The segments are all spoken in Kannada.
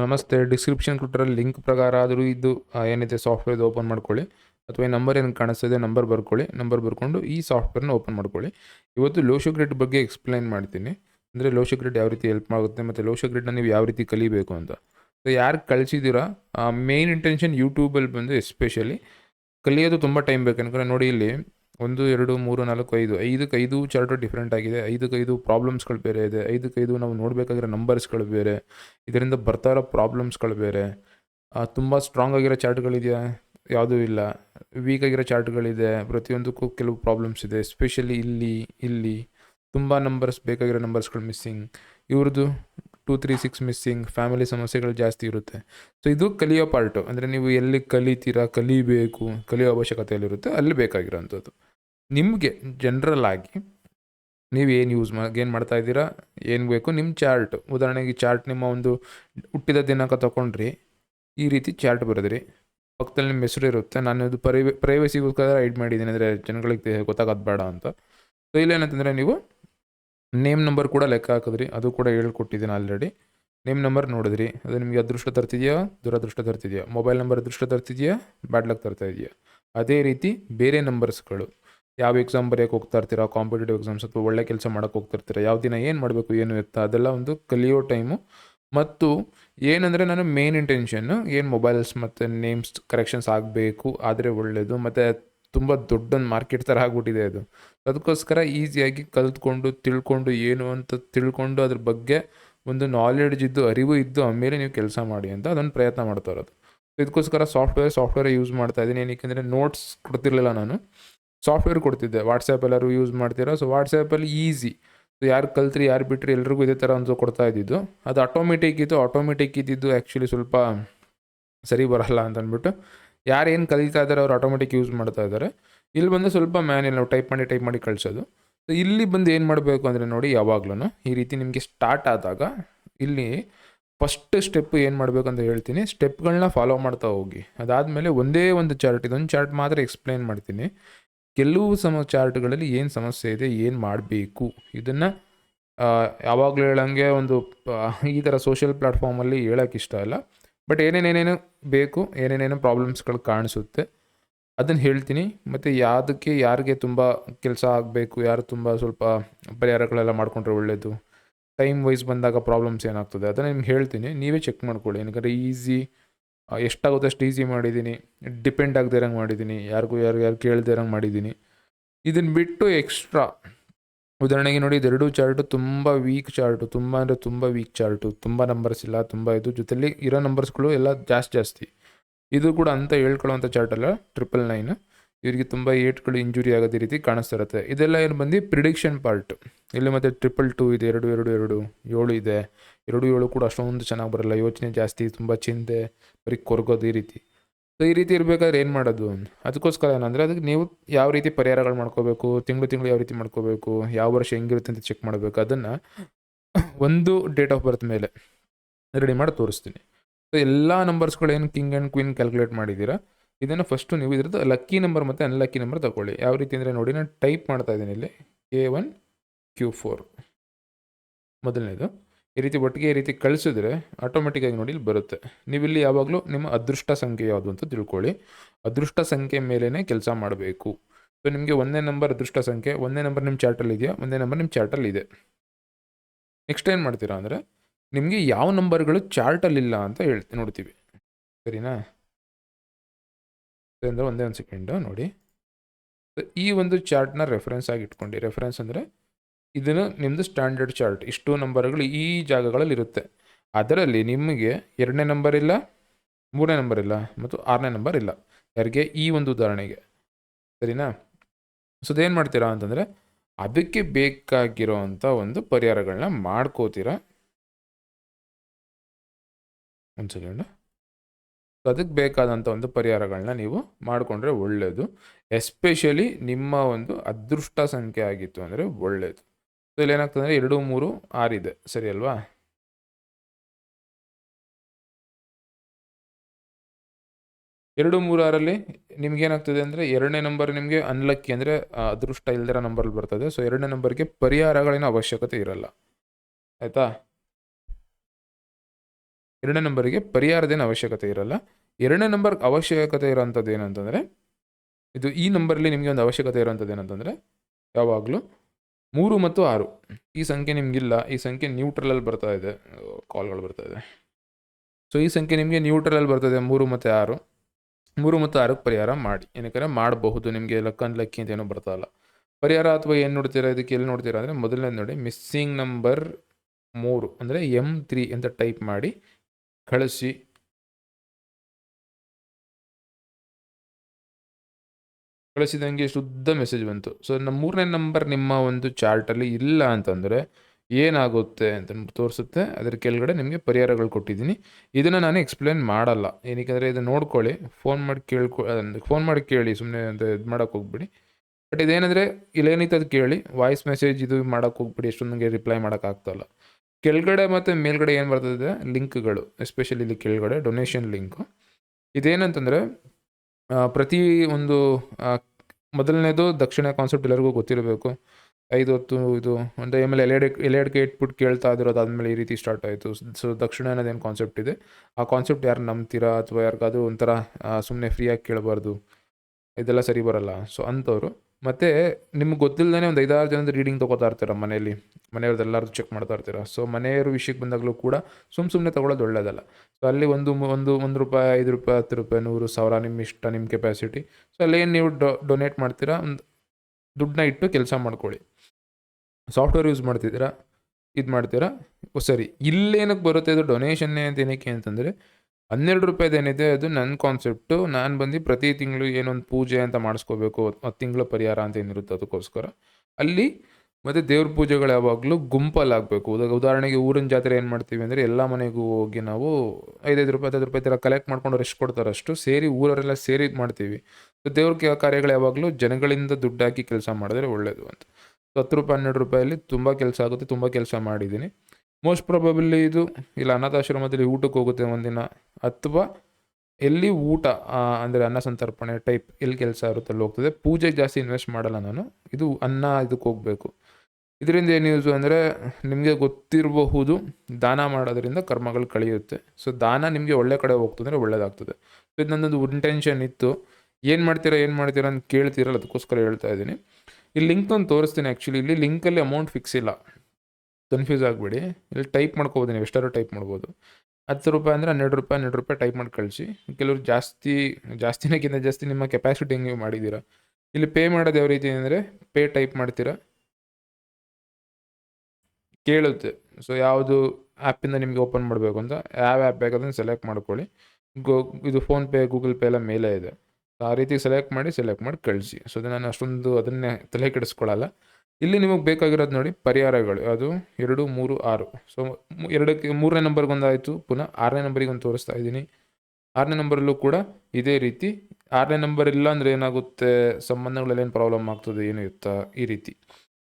ನಮಸ್ತೆ. ಡಿಸ್ಕ್ರಿಪ್ಷನ್ ಕೊಟ್ಟಿರೋ ಲಿಂಕ್ ಪ್ರಕಾರ ಆದರೂ ಇದು ಏನಿದೆ ಸಾಫ್ಟ್ವೇರ್ ಓಪನ್ ಮಾಡ್ಕೊಳ್ಳಿ. ಅಥವಾ ಈ ನಂಬರ್ ಏನು ಕಾಣಿಸ್ತದೆ ನಂಬರ್ ಬರ್ಕೊಳ್ಳಿ. ನಂಬರ್ ಬರ್ಕೊಂಡು ಈ ಸಾಫ್ಟ್ವೇರ್ನ ಓಪನ್ ಮಾಡ್ಕೊಳ್ಳಿ. ಇವತ್ತು ಲೋಶೋ ಗ್ರಿಡ್ ಬಗ್ಗೆ ಎಕ್ಸ್ಪ್ಲೈನ್ ಮಾಡ್ತೀನಿ. ಅಂದರೆ ಲೋಶೋ ಗ್ರಿಡ್ ಯಾವ ರೀತಿ ಹೆಲ್ಪ್ ಆಗುತ್ತೆ, ಮತ್ತು ಲೋಶೋ ಗ್ರಿಡ್ನ ನೀವು ಯಾವ ರೀತಿ ಕಲಿಬೇಕು ಅಂತ. ಸೊ ಯಾರು ಕಳಿಸಿದ್ದೀರಾ ಮೇನ್ ಇಂಟೆನ್ಷನ್ ಯೂಟ್ಯೂಬಲ್ಲಿ ಬಂದು ಎಸ್ಪೆಷಲಿ ಕಲಿಯೋದು ತುಂಬ ಟೈಮ್ ಬೇಕು. ಯಾಕಂದರೆ ನೋಡಿ ಇಲ್ಲಿ ಒಂದು, ಎರಡು, ಮೂರು, ನಾಲ್ಕು, ಐದು. ಐದಕ್ಕೆ ಐದು ಚಾರ್ಟು ಡಿಫ್ರೆಂಟ್ ಆಗಿದೆ. ಐದಕ್ಕೆ ಐದು ಪ್ರಾಬ್ಲಮ್ಸ್ಗಳು ಬೇರೆ ಇದೆ. ಐದಕ್ಕೆ ಐದು ನಾವು ನೋಡಬೇಕಾಗಿರೋ ನಂಬರ್ಸ್ಗಳು ಬೇರೆ. ಇದರಿಂದ ಬರ್ತಾ ಇರೋ ಪ್ರಾಬ್ಲಮ್ಸ್ಗಳು ಬೇರೆ. ತುಂಬ ಸ್ಟ್ರಾಂಗ್ ಆಗಿರೋ ಚಾರ್ಟ್ಗಳಿದೆಯಾ ಯಾವುದೂ ಇಲ್ಲ. ವೀಕ್ ಆಗಿರೋ ಚಾರ್ಟ್ಗಳಿದೆ ಪ್ರತಿಯೊಂದಕ್ಕೂ ಕೆಲವು ಪ್ರಾಬ್ಲಮ್ಸ್ ಇದೆ. ಎಸ್ಪೆಷಲಿ ಇಲ್ಲಿ ಇಲ್ಲಿ. ತುಂಬ ನಂಬರ್ಸ್ ಬೇಕಾಗಿರೋ ನಂಬರ್ಸ್ಗಳು ಮಿಸ್ಸಿಂಗ್ ಇವ್ರದ್ದು two three six missing, family ಸಮಸ್ಯೆಗಳು ಜಾಸ್ತಿ ಇರುತ್ತೆ. ಸೊ ಇದು ಕಲಿಯೋ ಪಾರ್ಟು ಅಂದರೆ ನೀವು ಎಲ್ಲಿ ಕಲಿತೀರಾ, ಕಲಿಬೇಕು, ಕಲಿಯೋ ಅವಶ್ಯಕತೆಯಲ್ಲಿರುತ್ತೆ, ಅಲ್ಲಿ ಬೇಕಾಗಿರೋಂಥದ್ದು. ನಿಮಗೆ ಜನರಲ್ ಆಗಿ ನೀವು ಏನು ಯೂಸ್ ಮಾ, ಏನು ಮಾಡ್ತಾ ಇದ್ದೀರಾ, ಏನು ಬೇಕು ನಿಮ್ಮ ಚಾರ್ಟ್ ಉದಾಹರಣೆಗೆ ಚಾರ್ಟ್ ನಿಮ್ಮ ಒಂದು ಹುಟ್ಟಿದ ದಿನಾಂಕ ತೊಗೊಂಡ್ರಿ ಈ ರೀತಿ ಚಾರ್ಟ್ ಬರೆದ್ರಿ. ಪಕ್ಕದಲ್ಲಿ ನಿಮ್ಮ ಹೆಸರು ಇರುತ್ತೆ, ನಾನು ಇದು ಪ್ರೈವೇ ಪ್ರೈವಸಿಗೋಸ್ಕರ ಐಡ್ ಮಾಡಿದ್ದೀನಿ, ಅಂದರೆ ಜನಗಳಿಗೆ ಗೊತ್ತಾಗೋದು ಬೇಡ ಅಂತ. ಸೊ ಇಲ್ಲೇನಂತಂದರೆ ನೀವು ನೇಮ್ ನಂಬರ್ ಕೂಡ ಲೆಕ್ಕ ಹಾಕಿದ್ರಿ, ಅದು ಕೂಡ ಹೇಳ್ಕೊಟ್ಟಿದ್ದೀನಿ ಆಲ್ರೆಡಿ ನೇಮ್ ನಂಬರ್ ನೋಡಿದ್ರಿ, ಅದು ನಿಮಗೆ ಅದೃಷ್ಟ ತರ್ತಿದೆಯಾ, ದುರದೃಷ್ಟ ತರ್ತಿದೆಯಾ? ಮೊಬೈಲ್ ನಂಬರ್ ಅದೃಷ್ಟ ತರ್ತಿದೆಯಾ ಬ್ಯಾಡ್ ಲಕ್ ತರ್ತಾ ಇದೆಯಾ ಅದೇ ರೀತಿ ಬೇರೆ ನಂಬರ್ಸ್ಗಳು ಯಾವ ಎಕ್ಸಾಮ್ ಬರೆಯೋಕೆ ಹೋಗ್ತಾ ಇರ್ತೀರಾ ಕಾಂಪಿಟೇಟಿವ್ ಎಕ್ಸಾಮ್ಸ್ ಅಥವಾ ಒಳ್ಳೆ ಕೆಲಸ ಮಾಡೋಕೆ ಹೋಗ್ತಾ ಇರ್ತೀರಾ, ಯಾವ ದಿನ ಏನು ಮಾಡಬೇಕು, ಏನು ಎತ್ತ, ಅದೆಲ್ಲ ಒಂದು ಕಲಿಯೋ ಟೈಮು ಮತ್ತು ಏನಂದರೆ ನಾನು ಮೇನ್ ಇಂಟೆನ್ಷನ್ನು ಏನು ಮೊಬೈಲ್ಸ್ ಮತ್ತು ನೇಮ್ಸ್ ಕರೆಕ್ಷನ್ಸ್ ಆಗಬೇಕು, ಆದರೆ ಒಳ್ಳೆಯದು ಮತ್ತು ತುಂಬ ದೊಡ್ಡೊಂದು ಮಾರ್ಕೆಟ್ ಥರ ಆಗಿಬಿಟ್ಟಿದೆ ಅದು. ಅದಕ್ಕೋಸ್ಕರ ಈಸಿಯಾಗಿ ಕಲ್ತ್ಕೊಂಡು, ತಿಳ್ಕೊಂಡು, ಏನು ಅಂತ ತಿಳ್ಕೊಂಡು ಅದ್ರ ಬಗ್ಗೆ ಒಂದು ನಾಲೆಡ್ಜ್ ಇದ್ದು, ಅರಿವು ಇದ್ದು, ಆಮೇಲೆ ನೀವು ಕೆಲಸ ಮಾಡಿ ಅಂತ ಅದನ್ನು ಪ್ರಯತ್ನ ಮಾಡ್ತಾ ಇರೋದು. ಇದಕ್ಕೋಸ್ಕರ ಸಾಫ್ಟ್ವೇರ್ ಸಾಫ್ಟ್ವೇರ್ ಯೂಸ್ ಮಾಡ್ತಾ ಇದ್ದೀನಿ. ಏನಕ್ಕೆ ನೋಟ್ಸ್ ಕೊಡ್ತಿರ್ಲಿಲ್ಲ ನಾನು. ಸಾಫ್ಟ್ವೇರ್ ಕೊಡ್ತಿದ್ದೆ. ವಾಟ್ಸಪ್ ಎಲ್ಲರೂ ಯೂಸ್ ಮಾಡ್ತೀರಾ? ಸೊ ವಾಟ್ಸಪ್ಪಲ್ಲಿ ಈಸಿ ಸೊ ಯಾರು ಕಲ್ತ್ರಿ, ಯಾರು ಬಿಟ್ಟರೆ ಎಲ್ರಿಗೂ ಇದೇ ಥರ ಒಂದು ಕೊಡ್ತಾ ಇದ್ದಿದ್ದು. ಅದು ಆಟೋಮೆಟಿಕ್ ಇತ್ತು. ಆಟೋಮೆಟಿಕ್ ಇದ್ದಿದ್ದು ಆ್ಯಕ್ಚುಲಿ ಸ್ವಲ್ಪ ಸರಿ ಬರಲ್ಲ ಅಂತ ಅಂದ್ಬಿಟ್ಟು ಯಾರು ಏನು ಕಲಿತಾ ಇದ್ದಾರೆ ಅವ್ರು ಆಟೋಮೆಟಿಕ್ ಯೂಸ್ ಮಾಡ್ತಾ ಇದ್ದಾರೆ. ಇಲ್ಲಿ ಬಂದು ಸ್ವಲ್ಪ ಮ್ಯಾನ್ಯಲ್ ನಾವು ಟೈಪ್ ಮಾಡಿ ಟೈಪ್ ಮಾಡಿ ಕಳಿಸೋದು. ಸೊ ಇಲ್ಲಿ ಬಂದು ಏನು ಮಾಡಬೇಕು ಅಂದರೆ ನೋಡಿ ಯಾವಾಗಲೂ ಈ ರೀತಿ ನಿಮಗೆ ಸ್ಟಾರ್ಟ್ ಆದಾಗ ಇಲ್ಲಿ ಫಸ್ಟ್ ಸ್ಟೆಪ್ ಏನು ಮಾಡಬೇಕು ಅಂತ ಹೇಳ್ತೀನಿ. ಸ್ಟೆಪ್ಗಳನ್ನ ಫಾಲೋ ಮಾಡ್ತಾ ಹೋಗಿ. ಅದಾದಮೇಲೆ ಒಂದೇ ಒಂದು ಚಾರ್ಟ್ ಇದೊಂದು ಚಾರ್ಟ್ ಮಾತ್ರ ಎಕ್ಸ್ಪ್ಲೈನ್ ಮಾಡ್ತೀನಿ. ಕೆಲವು ಸಮ ಚಾರ್ಟ್ಗಳಲ್ಲಿ ಏನು ಸಮಸ್ಯೆ ಇದೆ, ಏನು ಮಾಡಬೇಕು? ಇದನ್ನು ಯಾವಾಗಲೂ ಹೇಳಂಗೆ ಒಂದು ಈ ಥರ ಸೋಷಿಯಲ್ ಪ್ಲಾಟ್ಫಾರ್ಮಲ್ಲಿ ಹೇಳೋಕ್ಕೆ ಇಷ್ಟ ಇಲ್ಲ. ಬಟ್ ಏನೇನೇನೇನು ಬೇಕು, ಏನೇನೇನು ಪ್ರಾಬ್ಲಮ್ಸ್ಗಳು ಕಾಣಿಸುತ್ತೆ ಅದನ್ನು ಹೇಳ್ತೀನಿ. ಮತ್ತು ಯಾವುದಕ್ಕೆ ಯಾರಿಗೆ ತುಂಬ ಕೆಲಸ ಆಗಬೇಕು, ಯಾರು ತುಂಬ ಸ್ವಲ್ಪ ಪರಿಹಾರಗಳೆಲ್ಲ ಮಾಡಿಕೊಂಡ್ರೆ ಒಳ್ಳೆಯದು ಟೈಮ್ ವೈಸ್ ಬಂದಾಗ ಪ್ರಾಬ್ಲಮ್ಸ್ ಏನಾಗ್ತದೆ ಅದನ್ನು ನಿಮ್ಗೆ ಹೇಳ್ತೀನಿ. ನೀವೇ ಚೆಕ್ ಮಾಡ್ಕೊಳ್ಳಿ. ಯಾಕಂದರೆ ಈಸಿ ಎಷ್ಟಾಗುತ್ತೆ ಅಷ್ಟು ಈಸಿ ಮಾಡಿದ್ದೀನಿ ಡಿಪೆಂಡ್ ಆಗದೆ ಇರಂಗೆ ಮಾಡಿದ್ದೀನಿ, ಯಾರಿಗೂ ಯಾರು ಯಾರು ಕೇಳದೆ ಇರಂಗೆ ಮಾಡಿದ್ದೀನಿ. ಇದನ್ನು ಬಿಟ್ಟು ಎಕ್ಸ್ಟ್ರಾ ಉದಾಹರಣೆಗೆ ನೋಡಿ ಇದೆರಡೂ ಚಾರ್ಟು ತುಂಬ ವೀಕ್ ಚಾರ್ಟು, ತುಂಬ ಅಂದರೆ ತುಂಬ ವೀಕ್ ಚಾರ್ಟು, ತುಂಬ ನಂಬರ್ಸ್ ಇಲ್ಲ, ತುಂಬ ಇದು, ಜೊತೆಲಿ ಇರೋ ನಂಬರ್ಸ್ಗಳು ಎಲ್ಲ ಜಾಸ್ತಿ ಜಾಸ್ತಿ. ಇದು ಕೂಡ ಅಂತ ಹೇಳ್ಕೊಳ್ಳುವಂಥ ಚಾರ್ಟ್ ಅಲ್ಲ ಟ್ರಿಪಲ್ ನೈನ್ ಇವರಿಗೆ ತುಂಬ ಏಟ್ಗಳು ಇಂಜುರಿ ಆಗೋದೇ ರೀತಿ ಕಾಣಿಸ್ತಾ ಇರುತ್ತೆ. ಇದೆಲ್ಲ ಏನು ಬಂದು ಪ್ರಿಡಿಕ್ಷನ್ ಪಾರ್ಟ್ ಇಲ್ಲಿ ಮತ್ತೆ ಟ್ರಿಪಲ್ ಟೂ ಇದೆ, ಎರಡು ಎರಡು ಎರಡು, ಏಳು ಇದೆ. ಎರಡು, ಏಳು ಕೂಡ ಅಷ್ಟೊಂದು ಚೆನ್ನಾಗಿ ಬರಲ್ಲ. ಯೋಚನೆ ಜಾಸ್ತಿ, ತುಂಬ ಚಿಂತೆ, ಬರೀ ಕೊರಗೋದು ಈ ರೀತಿ. ಸೊ ಈ ರೀತಿ ಇರಬೇಕಾದ್ರೆ ಏನು ಮಾಡೋದು? ಅದಕ್ಕೋಸ್ಕರ ಏನಂದರೆ, ಅದಕ್ಕೆ ನೀವು ಯಾವ ರೀತಿ ಪರಿಹಾರಗಳು ಮಾಡ್ಕೋಬೇಕು, ತಿಂಗಳು ತಿಂಗಳು ಯಾವ ರೀತಿ ಮಾಡ್ಕೋಬೇಕು, ಯಾವ ವರ್ಷ ಹೆಂಗಿರುತ್ತೆ ಅಂತ ಚೆಕ್ ಮಾಡಬೇಕು. ಅದನ್ನು ಒಂದು ಡೇಟ್ ಆಫ್ ಬರ್ತ್ ಮೇಲೆ ರೆಡಿ ಮಾಡಿ ತೋರಿಸ್ತೀನಿ. ಸೊ ಎಲ್ಲ ನಂಬರ್ಸ್ಗಳೇನು ಕಿಂಗ್ ಆ್ಯಂಡ್ ಕ್ವೀನ್ ಕ್ಯಾಲ್ಕುಲೇಟ್ ಮಾಡಿದ್ದೀರಾ, ಇದನ್ನು ಫಸ್ಟು ನೀವು ಇದ್ರದ್ದು ಲಕ್ಕಿ ನಂಬರ್ ಮತ್ತು ಅನ್ಲಕ್ಕಿ ನಂಬರ್ ತಗೊಳ್ಳಿ. ಯಾವ ರೀತಿ ಅಂದರೆ ನೋಡಿ, ನಾನು ಟೈಪ್ ಮಾಡ್ತಾ ಇದ್ದೀನಿ ಇಲ್ಲಿ ಎ ಒನ್ ಕ್ಯೂ ಫೋರ್ ಮೊದಲನೇದು. ಈ ರೀತಿ ಒಟ್ಟಿಗೆ ಈ ರೀತಿ ಕಳಿಸಿದ್ರೆ ಆಟೋಮೆಟಿಕ್ಕಾಗಿ ನೋಡಿ, ಇಲ್ಲಿ ಬರುತ್ತೆ. ನೀವಿಲ್ಲಿ ಯಾವಾಗಲೂ ನಿಮ್ಮ ಅದೃಷ್ಟ ಸಂಖ್ಯೆ ಯಾವುದು ಅಂತ ತಿಳ್ಕೊಳ್ಳಿ. ಅದೃಷ್ಟ ಸಂಖ್ಯೆ ಮೇಲೇ ಕೆಲಸ ಮಾಡಬೇಕು. ಸೊ ನಿಮಗೆ ಒಂದೇ ನಂಬರ್ ಅದೃಷ್ಟ ಸಂಖ್ಯೆ, ಒಂದೇ ನಂಬರ್ ನಿಮ್ಮ ಚಾರ್ಟಲ್ಲಿ ಇದೆಯಾ, ಒಂದೇ ನಂಬರ್ ನಿಮ್ಮ ಚಾರ್ಟಲ್ಲಿ ಇದೆ. ನೆಕ್ಸ್ಟ್ ಏನು ಮಾಡ್ತೀರಾ ಅಂದರೆ ನಿಮಗೆ ಯಾವ ನಂಬರ್ಗಳು ಚಾರ್ಟಲ್ಲಿಲ್ಲ ಅಂತ ಹೇಳ್ತೀವಿ ನೋಡ್ತೀವಿ. ಸರಿನಾ? ಅಂದರೆ ಒಂದೇ ಒಂದು ಸೆಕೆಂಡು, ನೋಡಿ. ಈ ಒಂದು ಚಾರ್ಟ್ನ ರೆಫರೆನ್ಸ್ ಆಗಿ ಇಟ್ಕೊಂಡು. ರೆಫರೆನ್ಸ್ ಅಂದರೆ ಇದನ್ನು ನಿಮ್ಮದು ಸ್ಟ್ಯಾಂಡರ್ಡ್ ಚಾರ್ಟ್. ಇಷ್ಟು ನಂಬರ್ಗಳು ಈ ಜಾಗಗಳಲ್ಲಿ ಇರುತ್ತೆ. ಅದರಲ್ಲಿ ನಿಮಗೆ ಎರಡನೇ ನಂಬರ್ ಇಲ್ಲ, ಮೂರನೇ ನಂಬರ್ ಇಲ್ಲ ಮತ್ತು ಆರನೇ ನಂಬರ್ ಇಲ್ಲ. ಯಾರಿಗೆ? ಈ ಒಂದು ಉದಾಹರಣೆಗೆ. ಸರಿನಾ? ಸೊ, ಅದೇನು ಮಾಡ್ತೀರಾ ಅಂತಂದರೆ ಅದಕ್ಕೆ ಬೇಕಾಗಿರೋ ಅಂಥ ಒಂದು ಪರಿಹಾರಗಳನ್ನ ಮಾಡ್ಕೋತೀರಾ. ಒಂದು ಸೆಕೆಂಡು ಅದಕ್ಕೆ ಬೇಕಾದಂಥ ಒಂದು ಪರಿಹಾರಗಳನ್ನ ನೀವು ಮಾಡಿಕೊಂಡ್ರೆ ಒಳ್ಳೆಯದು ಎಸ್ಪೆಷಲಿ ನಿಮ್ಮ ಒಂದು ಅದೃಷ್ಟ ಸಂಖ್ಯೆ ಆಗಿತ್ತು ಅಂದರೆ ಒಳ್ಳೆಯದು ಸೊ ಇಲ್ಲಿ ಏನಾಗ್ತದೆ ಅಂದರೆ ಎರಡು, ಮೂರು ಆರಿದೆ ಸರಿ ಅಲ್ವಾ? ಎರಡು, ಮೂರು, ಆರಲ್ಲಿ ನಿಮ್ಗೆ ಏನಾಗ್ತದೆ ಅಂದರೆ ಎರಡನೇ ನಂಬರ್ ನಿಮಗೆ ಅನ್ಲಕ್ಕಿ ಅಂದರೆ ಅದೃಷ್ಟ ಇಲ್ದಿರೋ ನಂಬರಲ್ಲಿ ಬರ್ತದೆ. ಸೊ ಎರಡನೇ ನಂಬರ್ಗೆ ಪರಿಹಾರಗಳಿನ ಅವಶ್ಯಕತೆ ಇರಲ್ಲ. ಆಯಿತಾ? ಎರಡನೇ ನಂಬರಿಗೆ ಪರಿಹಾರದೇನು ಅವಶ್ಯಕತೆ ಇರಲ್ಲ. ಎರಡನೇ ನಂಬರ್ ಅವಶ್ಯಕತೆ ಇರೋಂಥದ್ದು ಏನಂತಂದರೆ ಇದು ಈ ನಂಬರಲ್ಲಿ ನಿಮಗೆ ಒಂದು ಅವಶ್ಯಕತೆ ಇರೋಂಥದ್ದು ಏನಂತಂದರೆ ಯಾವಾಗಲೂ ಮೂರು ಮತ್ತು ಆರು. ಈ ಸಂಖ್ಯೆ ನಿಮಗಿಲ್ಲ, ಈ ಸಂಖ್ಯೆ ನ್ಯೂಟ್ರಲಲ್ಲಿ ಬರ್ತಾ ಇದೆ. ಕಾಲ್ಗಳು ಬರ್ತಾ ಇದೆ. ಸೊ ಈ ಸಂಖ್ಯೆ ನಿಮಗೆ ನ್ಯೂಟ್ರಲಲ್ಲಿ ಬರ್ತದೆ, ಮೂರು ಮತ್ತು ಆರು. ಮೂರು ಮತ್ತು ಆರಕ್ಕೆ ಪರಿಹಾರ ಮಾಡಿ. ಏನಕ್ಕೆ ಮಾಡಬಹುದು, ನಿಮಗೆ ಲಕ್ಕನ್ ಲಕ್ಕಿ ಅಂತ ಏನೂ ಬರ್ತಾ ಇಲ್ಲ. ಪರಿಹಾರ ಅಥವಾ ಏನು ನೋಡ್ತೀರಾ, ಇದಕ್ಕೆ ಎಲ್ಲಿ ನೋಡ್ತೀರಾ ಅಂದರೆ ಮೊದಲನೇ ನೋಡಿ ಮಿಸ್ಸಿಂಗ್ ನಂಬರ್ ಮೂರು. ಅಂದರೆ ಎಂ ತ್ರೀ ಅಂತ ಟೈಪ್ ಮಾಡಿ ಕಳಿಸಿ. ಕಳಿಸಿದಂಗೆ ಶುದ್ಧ ಮೆಸೇಜ್ ಬಂತು. ಸೊ ನಮ್ಮ ಮೂರನೇ ನಂಬರ್ ನಿಮ್ಮ ಒಂದು ಚಾರ್ಟಲ್ಲಿ ಇಲ್ಲ ಅಂತಂದರೆ ಏನಾಗುತ್ತೆ ಅಂತ ತೋರಿಸುತ್ತೆ. ಅದರ ಕೆಳಗಡೆ ನಿಮಗೆ ಪರಿಹಾರಗಳು ಕೊಟ್ಟಿದ್ದೀನಿ. ಇದನ್ನು ನಾನು ಎಕ್ಸ್ಪ್ಲೇನ್ ಮಾಡಲ್ಲ. ಏನಕ್ಕೆ ಇದು ನೋಡ್ಕೊಳ್ಳಿ. ಫೋನ್ ಮಾಡಿ ಕೇಳ್ಕೊ ಫೋನ್ ಮಾಡಿ ಕೇಳಿ. ಸುಮ್ಮನೆ ಅಂತ ಇದು ಮಾಡೋಕ್ಕೆ ಹೋಗ್ಬಿಡಿ. ಬಟ್ ಇದೇನಂದರೆ ಇಲ್ಲೇನಿತ್ತು ಅದು ಕೇಳಿ. ವಾಯ್ಸ್ ಮೆಸೇಜ್ ಇದು ಮಾಡೋಕೆ ಹೋಗ್ಬಿಡಿ. ಎಷ್ಟೊಂದು ನನಗೆ ರಿಪ್ಲೈ ಮಾಡೋಕ್ಕಾಗ್ತಾಯಿಲ್ಲ ಕೆಳಗಡೆ ಮತ್ತು ಮೇಲ್ಗಡೆ ಏನು ಬರ್ತದೆ? ಲಿಂಕ್ಗಳು ಎಸ್ಪೆಷಲಿ ಇಲ್ಲಿ ಕೆಳಗಡೆ ಡೊನೇಷನ್ ಲಿಂಕು ಇದೇನಂತಂದರೆ ಪ್ರತಿ ಒಂದು ಮೊದಲನೇದು ದಕ್ಷಿಣ ಕಾನ್ಸೆಪ್ಟ್ ಎಲ್ಲರಿಗೂ ಗೊತ್ತಿರಬೇಕು. ಐದು ಹೊತ್ತು ಇದು, ಅಂದರೆ ಆಮೇಲೆ ಎಲೆಡೆ ಎಲೆಡ್ಗೆ ಇಟ್ಬಿಟ್ಟು ಕೇಳ್ತಾ ಇದ್ರು ಆದಮೇಲೆ ಈ ರೀತಿ ಸ್ಟಾರ್ಟ್ ಆಯಿತು. ಸೊ ದಕ್ಷಿಣ ಅನ್ನೋದೇನು ಕಾನ್ಸೆಪ್ಟ್ ಇದೆ? ಆ ಕಾನ್ಸೆಪ್ಟ್ ಯಾರು ನಂಬ್ತೀರಾ? ಅಥವಾ ಯಾರಿಗಾದ್ರೂ ಒಂಥರ ಸುಮ್ಮನೆ ಫ್ರೀಯಾಗಿ ಕೇಳಬಾರ್ದು? ಇದೆಲ್ಲ ಸರಿ ಬರಲ್ಲ. ಸೊ ಅಂಥವ್ರು ಮತ್ತು ನಿಮ್ಗೆ ಗೊತ್ತಿಲ್ಲದೇ ಒಂದು ಐದಾರು ಜನದ ರೀಡಿಂಗ್ ತೊಗೋತಾ ಇರ್ತೀರ ಮನೆಯಲ್ಲಿ. ಮನೆಯವ್ರದ್ದು ಎಲ್ಲರದ್ದು ಚೆಕ್ ಮಾಡ್ತಾ ಇರ್ತೀರ. ಸೊ ಮನೆಯವ್ರ ವಿಷಯಕ್ಕೆ ಬಂದಾಗಲೂ ಕೂಡ ಸುಮ್ಮ ಸುಮ್ಮನೆ ತೊಗೊಳೋದು ಒಳ್ಳೇದಲ್ಲ. ಸೊ ಅಲ್ಲಿ ಒಂದು ಒಂದು ಒಂದು ರೂಪಾಯಿ, ಐದು ರೂಪಾಯಿ, ಹತ್ತು ರೂಪಾಯಿ, ನೂರು, ಸಾವಿರ ನಿಮ್ಮ ಇಷ್ಟ ನಿಮ್ಮ ಕೆಪಾಸಿಟಿ ಸೊ ಏನು ನೀವು ಡೊನೇಟ್ ಮಾಡ್ತೀರಾ? ಒಂದು ದುಡ್ಡನ್ನ ಇಟ್ಟು ಕೆಲಸ ಮಾಡ್ಕೊಳ್ಳಿ. ಸಾಫ್ಟ್ವೇರ್ ಯೂಸ್ ಮಾಡ್ತಿದ್ದೀರಾ? ಇದು ಮಾಡ್ತೀರಾ? ಸರಿ. ಇಲ್ಲೇನಕ್ಕೆ ಬರುತ್ತೆ ಅದು ಡೊನೇಷನ್ನೇ ಅಂತ ಏನಕ್ಕೆ ಅಂತಂದರೆ ಹನ್ನೆರಡು ರೂಪಾಯಿದು ಏನಿದೆ, ಅದು ನನ್ನ ಕಾನ್ಸೆಪ್ಟು ನಾನು ಬಂದು ಪ್ರತಿ ತಿಂಗಳು ಏನೊಂದು ಪೂಜೆ ಅಂತ ಮಾಡಿಸ್ಕೋಬೇಕು ಹತ್ತು ತಿಂಗಳ ಪರಿಹಾರ ಅಂತ ಏನಿರುತ್ತೆ ಅದಕ್ಕೋಸ್ಕರ. ಅಲ್ಲಿ ಮತ್ತು ದೇವ್ರ ಪೂಜೆಗಳು ಯಾವಾಗಲೂ ಗುಂಪಲ್ಲಾಗಬೇಕು. ಉದಾ, ಉದಾಹರಣೆಗೆ ಊರಿನ ಜಾತ್ರೆ ಏನು ಮಾಡ್ತೀವಿ ಅಂದರೆ ಎಲ್ಲ ಮನೆಗೂ ಹೋಗಿ ನಾವು ಐದೈದು ರೂಪಾಯಿ, ಹತ್ತೈದು ರೂಪಾಯಿ ಥರ ಕಲೆಕ್ಟ್ ಮಾಡ್ಕೊಂಡು ರೆಸ್ಟ್ ಕೊಡ್ತಾರೆ ಅಷ್ಟು. ಸೇರಿ ಊರವರೆಲ್ಲ ಸೇರಿ ಮಾಡ್ತೀವಿ. ಸೊ ದೇವ್ರ ಕಾರ್ಯಗಳು ಯಾವಾಗಲೂ ಜನಗಳಿಂದ ದುಡ್ಡು ಹಾಕಿ ಕೆಲಸ ಮಾಡಿದ್ರೆ ಒಳ್ಳೆಯದು ಅಂತ. ಹತ್ತು ರೂಪಾಯಿ, ಹನ್ನೆರಡು ರೂಪಾಯಲ್ಲಿ ತುಂಬ ಕೆಲಸ ಆಗುತ್ತೆ, ತುಂಬ ಕೆಲಸ ಮಾಡಿದ್ದೀನಿ. ಮೋಸ್ಟ್ ಪ್ರಾಬಬಲಿ ಇದು, ಇಲ್ಲ, ಅನಾಥಾಶ್ರಮದಲ್ಲಿ ಊಟಕ್ಕೆ ಹೋಗುತ್ತೆ ಒಂದಿನ, ಅಥವಾ ಎಲ್ಲಿ ಊಟ ಅಂದರೆ ಅನ್ನ ಸಂತರ್ಪಣೆ ಟೈಪ್ ಎಲ್ಲಿ ಕೆಲಸ ಇರುತ್ತೆ ಅಲ್ಲಿ ಹೋಗ್ತದೆ, ಪೂಜೆಗೆ ಜಾಸ್ತಿ ಇನ್ವೆಸ್ಟ್ ಮಾಡಲ್ಲ ನಾನು, ಇದು ಅನ್ನ ಇದಕ್ಕೆ ಹೋಗಬೇಕು. ಇದರಿಂದ ಏನು ಯೂಸು ಅಂದರೆ ನಿಮಗೆ ಗೊತ್ತಿರಬಹುದು, ದಾನ ಮಾಡೋದರಿಂದ ಕರ್ಮಗಳು ಕಳೆಯುತ್ತೆ. ಸೊ ದಾನ ನಿಮಗೆ ಒಳ್ಳೆ ಕಡೆ ಹೋಗ್ತಂದ್ರೆ ಒಳ್ಳೇದಾಗ್ತದೆ. ಸೊ ಇದು ನನ್ನೊಂದು ಇಂಟೆನ್ಷನ್ ಇತ್ತು. ಏನು ಮಾಡ್ತೀರಾ ಏನು ಮಾಡ್ತೀರಾ ಅಂತ ಕೇಳ್ತೀರಲ್ಲ, ಅದಕ್ಕೋಸ್ಕರ ಹೇಳ್ತಾ ಇದ್ದೀನಿ. ಈ ಲಿಂಕ್ ನಾನು ತೋರಿಸ್ತೀನಿ ಆ್ಯಕ್ಚುಲಿ ಇಲ್ಲಿ ಲಿಂಕಲ್ಲಿ ಅಮೌಂಟ್ ಫಿಕ್ಸ್ ಇಲ್ಲ. ಕನ್ಫ್ಯೂಸ್ ಆಗಬೇಡಿ. ಇಲ್ಲಿ ಟೈಪ್ ಮಾಡ್ಕೋಬೋದು ನೀವು, ಎಷ್ಟಾದ್ರು ಟೈಪ್ ಮಾಡ್ಬೋದು. ಹತ್ತು ರೂಪಾಯಿ ಅಂದರೆ ಹನ್ನೆರಡು ರೂಪಾಯಿ ಹನ್ನೆರಡು ರೂಪಾಯಿ ಟೈಪ್ ಮಾಡಿ ಕಳಿಸಿ. ಕೆಲವರು ಜಾಸ್ತಿ, ಜಾಸ್ತಿನಕ್ಕಿಂತ ಜಾಸ್ತಿ ನಿಮ್ಮ ಕೆಪಾಸಿಟಿ ಹೆಂಗೆ ಮಾಡಿದ್ದೀರಾ? ಇಲ್ಲಿ ಪೇ ಮಾಡೋದು ಯಾವ ರೀತಿ ಅಂದರೆ ಪೇ ಟೈಪ್ ಮಾಡ್ತೀರಾ? ಕೇಳುತ್ತೆ. ಸೊ ಯಾವುದು ಆ್ಯಪಿಂದ ನಿಮಗೆ ಓಪನ್ ಮಾಡಬೇಕು ಅಂತ, ಯಾವ ಆ್ಯಪ್ ಬೇಕಾದ್ರೆ ಸೆಲೆಕ್ಟ್ ಮಾಡ್ಕೊಳ್ಳಿ. ಗೋ, ಇದು ಫೋನ್ಪೇ ಗೂಗಲ್ ಪೇ ಎಲ್ಲ ಮೇಲೆ ಇದೆ. ಆ ರೀತಿ ಸೆಲೆಕ್ಟ್ ಮಾಡಿ ಸೆಲೆಕ್ಟ್ ಮಾಡಿ ಕಳಿಸಿ. ಸೊ ನಾನು ಅಷ್ಟೊಂದು ಅದನ್ನೇ ತಲೆ ಕೆಡಿಸ್ಕೊಳ್ಳಲ್ಲ ಇಲ್ಲಿ ನಿಮಗೆ ಬೇಕಾಗಿರೋದು ನೋಡಿ ಪರಿಹಾರಗಳು. ಅದು ಎರಡು, ಮೂರು, ಆರು. ಸೊ ಎರಡಕ್ಕೆ, ಮೂರನೇ ನಂಬರ್ಗೆ ಒಂದಾಯಿತು. ಪುನಃ ಆರನೇ ನಂಬರಿಗೆ ಒಂದು ತೋರಿಸ್ತಾ ಇದ್ದೀನಿ. ಆರನೇ ನಂಬರಲ್ಲೂ ಕೂಡ ಇದೇ ರೀತಿ. ಆರನೇ ನಂಬರ್ ಇಲ್ಲ ಅಂದರೆ ಏನಾಗುತ್ತೆ? ಸಂಬಂಧಗಳಲ್ಲಿ ಏನು ಪ್ರಾಬ್ಲಮ್ ಆಗ್ತದೆ? ಏನು ಇರುತ್ತಾ ಈ ರೀತಿ.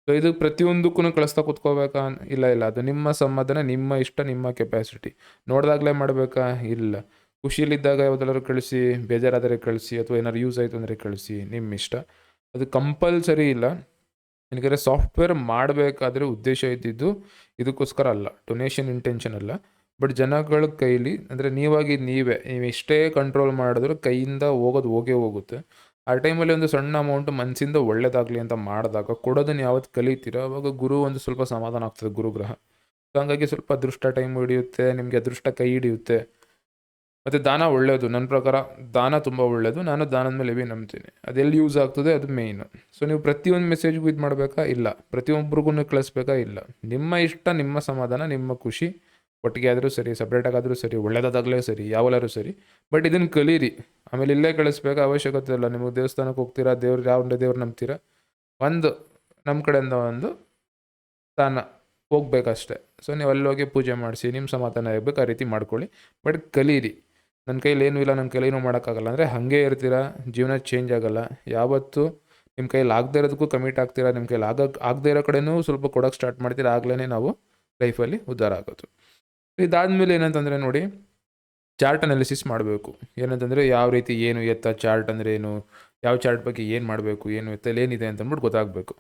ಸೊ ಇದು ಪ್ರತಿಯೊಂದಕ್ಕೂ ಕಳಿಸ್ತಾ ಕೂತ್ಕೋಬೇಕಾ? ಇಲ್ಲ ಇಲ್ಲ. ಅದು ನಿಮ್ಮ ಸಮಾಧಾನ ನಿಮ್ಮ ಇಷ್ಟ, ನಿಮ್ಮ ಕೆಪಾಸಿಟಿ ನೋಡಿದಾಗಲೇ ಮಾಡಬೇಕಾ? ಇಲ್ಲ. ಖುಷಿಯಲ್ಲಿದ್ದಾಗ ಯಾವುದಾದ್ರು ಕಳಿಸಿ, ಬೇಜಾರಾದರೆ ಕಳಿಸಿ, ಅಥವಾ ಏನಾದ್ರು ಯೂಸ್ ಆಯಿತು ಅಂದರೆ ಕಳಿಸಿ, ನಿಮ್ಮ ಇಷ್ಟ. ಅದು ಕಂಪಲ್ಸರಿ ಇಲ್ಲ. ನನಗೆ ಸಾಫ್ಟ್ವೇರ್ ಮಾಡಬೇಕಾದ್ರೆ ಉದ್ದೇಶ ಇದ್ದಿದ್ದು ಇದಕ್ಕೋಸ್ಕರ ಅಲ್ಲ. ಡೊನೇಷನ್ ಇಂಟೆನ್ಷನ್ ಅಲ್ಲ. ಬಟ್ ಜನಗಳ ಕೈಲಿ ಅಂದರೆ ನೀವಾಗಿ ನೀವೇ, ನೀವು ಎಷ್ಟೇ ಕಂಟ್ರೋಲ್ ಮಾಡಿದ್ರು ಕೈಯಿಂದ ಹೋಗೋದು ಹೋಗೇ ಹೋಗುತ್ತೆ. ಆ ಟೈಮಲ್ಲಿ ಒಂದು ಸಣ್ಣ ಅಮೌಂಟ್ ಮನಸ್ಸಿಂದ ಒಳ್ಳೇದಾಗಲಿ ಅಂತ ಮಾಡಿದಾಗ ಕೊಡೋದನ್ನು ಯಾವತ್ತು ಕಲಿತೀರೋ ಅವಾಗ ಗುರು ಒಂದು ಸ್ವಲ್ಪ ಸಮಾಧಾನ ಆಗ್ತದೆ ಗುರುಗ್ರಹ. ಸೊ ಹಂಗಾಗಿ ಸ್ವಲ್ಪ ಅದೃಷ್ಟ ಟೈಮ್ ಹಿಡಿಯುತ್ತೆ, ನಿಮಗೆ ಅದೃಷ್ಟ ಕೈ ಹಿಡಿಯುತ್ತೆ. ಮತ್ತು ದಾನ ಒಳ್ಳೆಯದು ನನ್ನ ಪ್ರಕಾರ ದಾನ ತುಂಬ ಒಳ್ಳೆಯದು ನಾನು ದಾನದ ಮೇಲೆ ಹೆವಿ ನಂಬ್ತೀನಿ. ಅದೆಲ್ಲಿ ಯೂಸ್ ಆಗ್ತದೆ ಅದು ಮೇಯ್ನು ಸೊ ನೀವು ಪ್ರತಿಯೊಂದು ಮೆಸೇಜ್ಗೂ ಇದು ಮಾಡಬೇಕಾ? ಇಲ್ಲ. ಪ್ರತಿಯೊಬ್ಬರಿಗೂ ಕಳಿಸ್ಬೇಕಾ? ಇಲ್ಲ. ನಿಮ್ಮ ಇಷ್ಟ, ನಿಮ್ಮ ಸಮಾಧಾನ, ನಿಮ್ಮ ಖುಷಿ ಒಟ್ಟಿಗೆ ಆದರೂ ಸರಿ ಸಪ್ರೇಟಾಗಾದರೂ ಸರಿ, ಒಳ್ಳೇದಾದಾಗಲೇ ಸರಿ ಯಾವಲ್ಲಾದ್ರೂ ಸರಿ. ಬಟ್ ಇದನ್ನು ಕಲೀರಿ. ಆಮೇಲೆ ಇಲ್ಲೇ ಕಳಿಸ್ಬೇಕಾ? ಅವಶ್ಯಕತೆ ಇಲ್ಲ. ನಿಮಗೆ ದೇವಸ್ಥಾನಕ್ಕೆ ಹೋಗ್ತೀರಾ? ದೇವ್ರು ಯಾವ ದೇವ್ರು ನಂಬ್ತೀರಾ? ಒಂದು ನಮ್ಮ ಕಡೆಯಿಂದ ಒಂದು ದಾನ ಹೋಗ್ಬೇಕಷ್ಟೆ. ಸೊ ನೀವು ಅಲ್ಲಿ ಹೋಗಿ ಪೂಜೆ ಮಾಡಿಸಿ, ನಿಮ್ಮ ಸಮಾಧಾನ ಇರಬೇಕು ಆ ರೀತಿ ಮಾಡ್ಕೊಳ್ಳಿ. ಬಟ್ ಕಲೀರಿ. ನನ್ನ ಕೈಲಿ ಏನೂ ಇಲ್ಲ, ನನ್ನ ಕೈಲೇನೂ ಮಾಡೋಕ್ಕಾಗಲ್ಲ. ಅಂದರೆ ಹಾಗೆ ಇರ್ತೀರಾ? ಜೀವನ ಚೇಂಜ್ ಆಗಲ್ಲ. ಯಾವತ್ತೂ ನಿಮ್ಮ ಕೈಲಿ ಆಗದೇ ಇರೋದಕ್ಕೂ ಕಮಿಟ್ ಆಗ್ತೀರಾ? ನಿಮ್ಮ ಕೈಲಿ ಆಗಕ್ಕೆ ಆಗದೇ ಇರೋ ಕಡೆನೂ ಸ್ವಲ್ಪ ಕೊಡೋಕ್ಕೆ ಸ್ಟಾರ್ಟ್ ಮಾಡ್ತೀರಾ? ಆಗಲೇ ನಾವು ಲೈಫಲ್ಲಿ ಉದ್ಧಾರ ಆಗೋದು. ಇದಾದಮೇಲೆ ಏನಂತಂದರೆ ನೋಡಿ ಚಾರ್ಟ್ ಅನಾಲಿಸಿಸ್ ಮಾಡಬೇಕು. ಏನಂತಂದರೆ ಯಾವ ರೀತಿ ಏನು ಎತ್ತ ಚಾರ್ಟ್ ಅಂದರೆ ಏನು? ಯಾವ ಚಾರ್ಟ್ ಬಗ್ಗೆ ಏನು ಮಾಡಬೇಕು? ಏನು ಎತ್ತ ಏನಿದೆ ಅಂತ ಅಂದ್ಬಿಟ್ಟು ಗೊತ್ತಾಗಬೇಕು.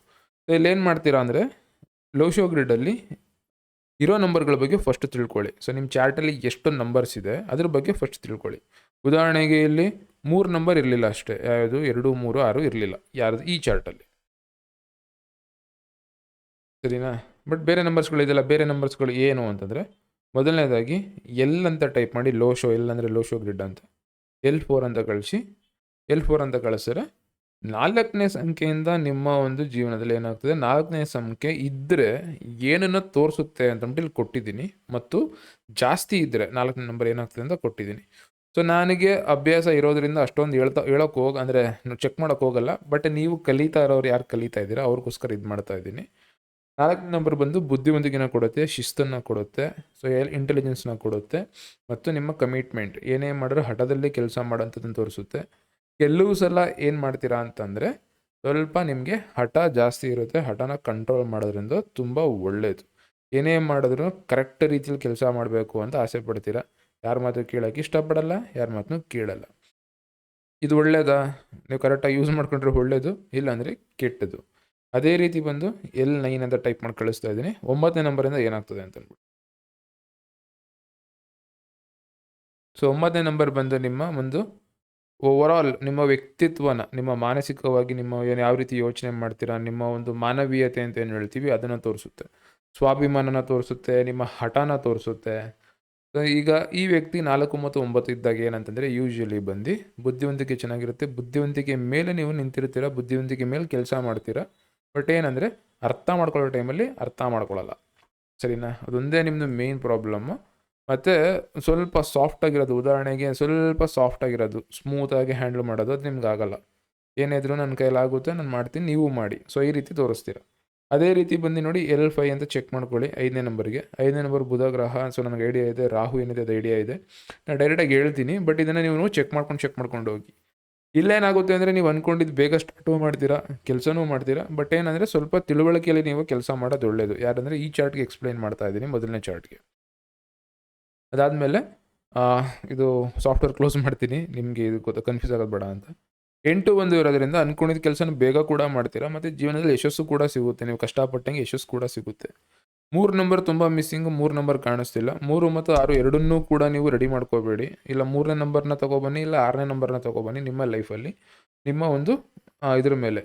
ಇಲ್ಲಿ ಏನು ಮಾಡ್ತೀರಾ ಅಂದರೆ ಲೋಶೋ ಗ್ರಿಡಲ್ಲಿ ಇರೋ ನಂಬರ್ಗಳ ಬಗ್ಗೆ ಫಸ್ಟ್ ತಿಳ್ಕೊಳ್ಳಿ. ಸೊ ನಿಮ್ಮ ಚಾರ್ಟಲ್ಲಿ ಎಷ್ಟು ನಂಬರ್ಸ್ ಇದೆ, ಅದ್ರ ಬಗ್ಗೆ ಫಸ್ಟ್ ತಿಳ್ಕೊಳ್ಳಿ. ಉದಾಹರಣೆಗೆ ಇಲ್ಲಿ ಮೂರು ನಂಬರ್ ಇರಲಿಲ್ಲ ಅಷ್ಟೇ. ಯಾವುದು? ಎರಡು, ಮೂರು, ಆರು ಇರಲಿಲ್ಲ. ಯಾರ್ದು? ಈ ಚಾರ್ಟಲ್ಲಿ ಸರಿನಾ? ಬಟ್ ಬೇರೆ ನಂಬರ್ಸ್ಗಳು ಇದೆಲ್ಲ ಬೇರೆ ನಂಬರ್ಸ್ಗಳು ಏನು ಅಂತಂದರೆ, ಮೊದಲನೇದಾಗಿ ಎಲ್ ಅಂತ ಟೈಪ್ ಮಾಡಿ ಲೋ ಶೋ ಎಲ್ ಅಂದರೆ ಲೋ ಶೋ ಗ್ರಿಡ್ ಅಂತ. ಎಲ್ ಫೋರ್ ಅಂತ ಕಳಿಸಿ ಎಲ್ ಫೋರ್ ಅಂತ ಕಳಿಸಿದ್ರೆ ನಾಲ್ಕನೇ ಸಂಖ್ಯೆಯಿಂದ ನಿಮ್ಮ ಒಂದು ಜೀವನದಲ್ಲಿ ಏನಾಗ್ತದೆ? ನಾಲ್ಕನೇ ಸಂಖ್ಯೆ ಇದ್ದರೆ ಏನನ್ನು ತೋರಿಸುತ್ತೆ ಅಂತಂದ್ಬಿಟ್ಟು ಇಲ್ಲಿ ಕೊಟ್ಟಿದ್ದೀನಿ. ಮತ್ತು ಜಾಸ್ತಿ ಇದ್ದರೆ ನಾಲ್ಕನೇ ನಂಬರ್ ಏನಾಗ್ತದೆ ಅಂತ ಕೊಟ್ಟಿದ್ದೀನಿ. ಸೊ ನನಗೆ ಅಭ್ಯಾಸ ಇರೋದ್ರಿಂದ ಅಷ್ಟೊಂದು ಹೇಳ್ತಾ, ಹೇಳೋಕೆ ಹೋಗಿ, ಅಂದರೆ ಚೆಕ್ ಮಾಡೋಕೆ ಹೋಗಲ್ಲ. ಬಟ್ ನೀವು ಕಲಿತಾ ಇರೋರು ಯಾರು ಕಲಿತಾ ಇದ್ದೀರಾ? ಅವ್ರಿಗೋಸ್ಕರ ಇದು ಮಾಡ್ತಾ ಇದ್ದೀನಿ. ನಾಲ್ಕನೇ ನಂಬರ್ ಬಂದು ಬುದ್ಧಿವಂತಿಕೆನ ಕೊಡುತ್ತೆ, ಶಿಸ್ತನ್ನು ಕೊಡುತ್ತೆ ಸೊ ಎಲ್ ಇಂಟೆಲಿಜೆನ್ಸ್ನ ಕೊಡುತ್ತೆ, ಮತ್ತು ನಿಮ್ಮ ಕಮಿಟ್ಮೆಂಟ್ ಏನೇ ಮಾಡಿದ್ರು ಹಠದಲ್ಲಿ ಕೆಲಸ ಮಾಡೋಂಥದ್ದನ್ನು ತೋರಿಸುತ್ತೆ. ಕೆಲವು ಸಲ ಏನು ಮಾಡ್ತೀರಾ ಅಂತಂದರೆ ಸ್ವಲ್ಪ ನಿಮಗೆ ಹಠ ಜಾಸ್ತಿ ಇರುತ್ತೆ, ಹಠನ ಕಂಟ್ರೋಲ್ ಮಾಡೋದ್ರಿಂದ ತುಂಬ ಒಳ್ಳೆಯದು ಏನೇ ಮಾಡಿದ್ರು ಕರೆಕ್ಟ್ ರೀತಿಯಲ್ಲಿ ಕೆಲಸ ಮಾಡಬೇಕು ಅಂತ ಆಸೆ ಪಡ್ತೀರಾ? ಯಾರ ಮಾತು ಕೇಳೋಕ್ಕೆ ಇಷ್ಟಪಡಲ್ಲ, ಯಾರ ಮಾತನ್ನು ಕೇಳಲ್ಲ. ಇದು ಒಳ್ಳೇದಾ? ನೀವು ಕರೆಕ್ಟಾಗಿ ಯೂಸ್ ಮಾಡ್ಕೊಂಡ್ರೆ ಒಳ್ಳೇದು, ಇಲ್ಲಾಂದರೆ ಕೆಟ್ಟದು ಅದೇ ರೀತಿ ಬಂದು ಎಲ್ ನೈನ್ ಅಂತ ಟೈಪ್ ಮಾಡಿ ಕಳಿಸ್ತಾ ಇದ್ದೀನಿ. ಒಂಬತ್ತನೇ ನಂಬರಿಂದ ಏನಾಗ್ತದೆ ಅಂತ ಸೊ ಒಂಬತ್ತನೇ ನಂಬರ್ ಬಂದು ನಿಮ್ಮ ಒಂದು ಓವರಾಲ್ ನಿಮ್ಮ ವ್ಯಕ್ತಿತ್ವನ, ನಿಮ್ಮ ಮಾನಸಿಕವಾಗಿ ನಿಮ್ಮ ಏನು ಯಾವ ರೀತಿ ಯೋಚನೆ ಮಾಡ್ತೀರಾ, ನಿಮ್ಮ ಒಂದು ಮಾನವೀಯತೆ ಅಂತ ಏನು ಹೇಳ್ತೀವಿ, ಅದನ್ನು ತೋರಿಸುತ್ತೆ. ಸ್ವಾಭಿಮಾನನ ತೋರಿಸುತ್ತೆ, ನಿಮ್ಮ ಹಠನ ತೋರಿಸುತ್ತೆ. ಈಗ ಈ ವ್ಯಕ್ತಿ ನಾಲ್ಕು ಮತ್ತು ಒಂಬತ್ತು ಇದ್ದಾಗ ಏನಂತಂದರೆ ಯೂಶ್ವಲಿ ಬಂದು ಬುದ್ಧಿವಂತಿಕೆ ಚೆನ್ನಾಗಿರುತ್ತೆ. ಬುದ್ಧಿವಂತಿಕೆ ಮೇಲೆ ನೀವು ನಿಂತಿರ್ತೀರ, ಬುದ್ಧಿವಂತಿಕೆ ಮೇಲೆ ಕೆಲಸ ಮಾಡ್ತೀರಾ, ಬಟ್ ಏನಂದರೆ ಅರ್ಥ ಮಾಡ್ಕೊಳ್ಳೋ ಟೈಮಲ್ಲಿ ಅರ್ಥ ಮಾಡ್ಕೊಳ್ಳಲ್ಲ. ಸರಿನಾ? ಅದೊಂದೇ ನಿಮ್ಮದು ಮೇನ್ ಪ್ರಾಬ್ಲಮ್ಮು ಮತ್ತು ಸ್ವಲ್ಪ ಸಾಫ್ಟ್ ಆಗಿರೋದು, ಉದಾಹರಣೆಗೆ ಸ್ವಲ್ಪ ಸಾಫ್ಟ್ ಆಗಿರೋದು ಸ್ಮೂತಾಗಿ ಹ್ಯಾಂಡಲ್ ಮಾಡೋದು ಅದು ನಿಮ್ಗೆ ಆಗಲ್ಲ. ಏನಿದ್ರು ನನ್ನ ಕೈಲಾಗುತ್ತೆ ನಾನು ಮಾಡ್ತೀನಿ, ನೀವು ಮಾಡಿ. ಸೊ ಈ ರೀತಿ ತೋರಿಸ್ತೀರ. ಅದೇ ರೀತಿ ಬಂದು ನೋಡಿ ಎಲ್ ಫೈ ಅಂತ ಚೆಕ್ ಮಾಡ್ಕೊಳ್ಳಿ, ಐದನೇ ನಂಬರ್ಗೆ ಐದನೇ ನಂಬರ್ ಬುಧ ಗ್ರಹ ಸೊ ನನಗೆ ಐಡಿಯಾ ಇದೆ, ರಾಹು ಏನಿದೆ ಅದು ಐಡಿಯಾ ಇದೆ. ನಾನು ಡೈರೆಕ್ಟಾಗಿ ಹೇಳ್ತೀನಿ ಬಟ್ ಇದನ್ನು ನೀವು ಚೆಕ್ ಮಾಡ್ಕೊಂಡು ಚೆಕ್ ಮಾಡ್ಕೊಂಡು ಹೋಗಿ. ಇಲ್ಲೇನಾಗುತ್ತೆ ಅಂದರೆ ನೀವು ಅಂದ್ಕೊಂಡಿದ್ದು ಬೇಗ ಸ್ಟಾರ್ಟು ಮಾಡ್ತೀರಾ, ಕೆಲಸನೂ ಮಾಡ್ತೀರಾ ಬಟ್ ಏನಂದರೆ ಸ್ವಲ್ಪ ತಿಳುವಳಿಕೆಯಲ್ಲಿ ನೀವು ಕೆಲಸ ಮಾಡೋದು ಒಳ್ಳೆಯದು ಯಾರಂದರೆ ಈ ಚಾರ್ಟ್ಗೆ ಎಕ್ಸ್ಪ್ಲೈನ್ ಮಾಡ್ತಾ ಇದ್ದೀನಿ ಮೊದಲನೇ ಚಾರ್ಟ್ಗೆ ಅದಾದಮೇಲೆ ಇದು ಸಾಫ್ಟ್ವೇರ್ ಕ್ಲೋಸ್ ಮಾಡ್ತೀನಿ. ನಿಮಗೆ ಇದು ಗೊತ್ತ ಕನ್ಫ್ಯೂಸ್ ಆಗೋದು ಬೇಡ ಅಂತ. ಎಂಟು ಒಂದು ಇರೋದ್ರಿಂದ ಅನ್ಕೊಂಡಿದ್ದ ಕೆಲಸನ ಬೇಗ ಕೂಡ ಮಾಡ್ತೀರಾ? ಮತ್ತು ಜೀವನದಲ್ಲಿ ಯಶಸ್ಸು ಕೂಡ ಸಿಗುತ್ತೆ. ನೀವು ಕಷ್ಟಪಟ್ಟಂಗೆ ಯಶಸ್ಸು ಕೂಡ ಸಿಗುತ್ತೆ. ಮೂರು ನಂಬರ್ ತುಂಬ ಮಿಸ್ಸಿಂಗ್ ಮೂರು ನಂಬರ್ ಕಾಣಿಸ್ತಿಲ್ಲ. ಮೂರು ಮತ್ತು ಆರು ಎರಡನ್ನೂ ಕೂಡ ನೀವು ರೆಡಿ ಮಾಡ್ಕೋಬೇಡಿ. ಇಲ್ಲ ಮೂರನೇ ನಂಬರ್ನ ತೊಗೊಬನ್ನಿ, ಇಲ್ಲ ಆರನೇ ನಂಬರ್ನ ತೊಗೊಬನ್ನಿ ನಿಮ್ಮ ಲೈಫಲ್ಲಿ ನಿಮ್ಮ ಒಂದು ಇದ್ರ ಮೇಲೆ.